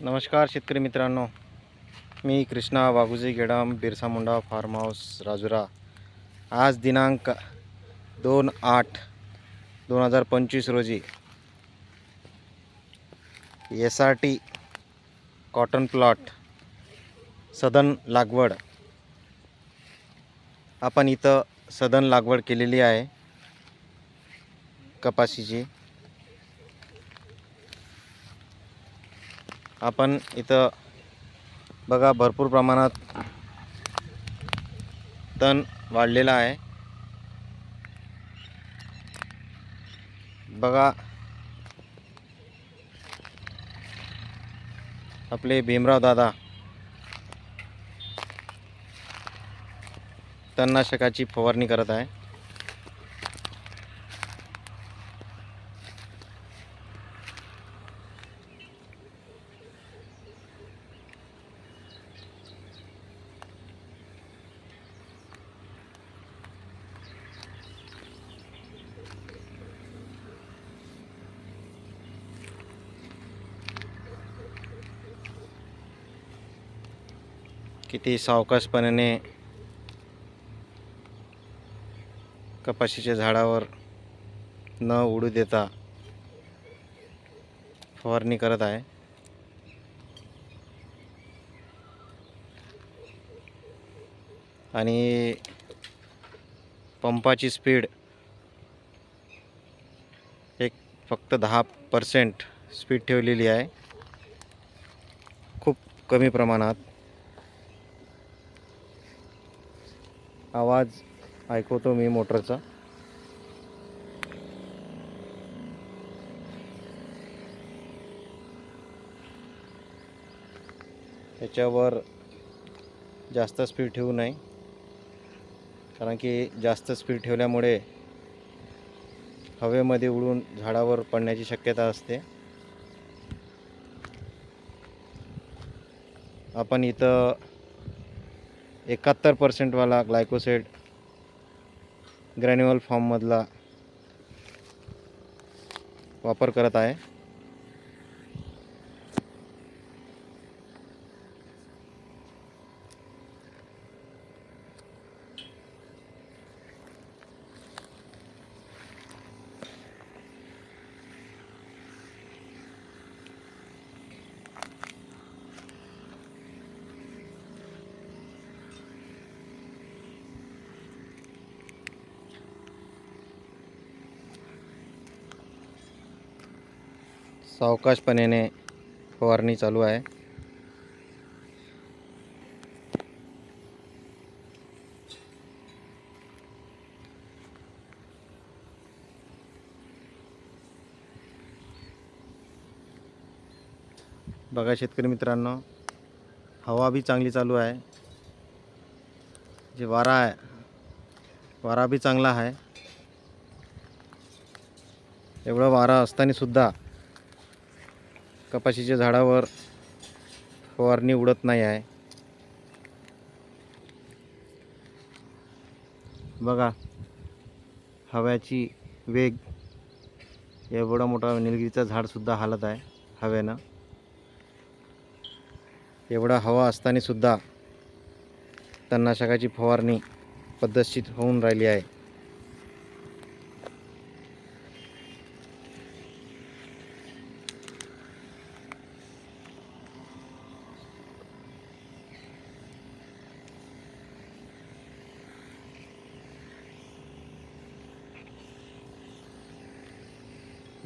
नमस्कार शेतकरी मित्रांनो. मी कृष्णा वाघुजी गेडाम बिरसा मुंडा फार्म हाऊस राजुरा. आज दिनांक दोन आठ दोन हजार पंचवीस रोजी S R T cotton plot सदन लागवड. आपण इथं सदन लागवड केलेली आहे कपाशीची. आपण इथं बघा भरपूर प्रमाणात तण वाढलेला आहे. बघा आपले भीमराव दादा तणनाशकाची फवारणी करत आहे. किती सावकाशपणाने कपाशीच्या झाडावर न उडू देता फवारणी करत आहे. आणि पंपाची स्पीड एक फक्त दहा पर्सेंट स्पीड ठेवलेली आहे. खूप कमी प्रमाणात. आवाज ऐकवतो मी मोटरचा. त्याच्यावर जास्त स्पीड ठेवू नये. कारण की जास्त स्पीड ठेवल्यामुळे हवेमध्ये उडून झाडावर पडण्याची शक्यता असते. आपण इथं एकाहत्तर पर्सेंटवाला ग्लायकोसेड ग्रॅन्युअल फॉर्ममधला वापर करत आहे. सावकाशपणेने फवारणी चालू आहे. बघा शेतकरी मित्रांनो हवा बी चांगली चालू आहे. जे वारा आहे वारा बी चांगला आहे. एवढं वारा असताना सुद्धा कपाशीच्या झाडावर फवारणी उडत नाही आहे. बघा हव्याची वेग एवढा मोठा निलगिरीचं झाडसुद्धा हालत आहे हव्यानं एवढा हवा असतानासुद्धा तणनाशकाची फवारणी पद्धतशीर होऊन राहिली आहे.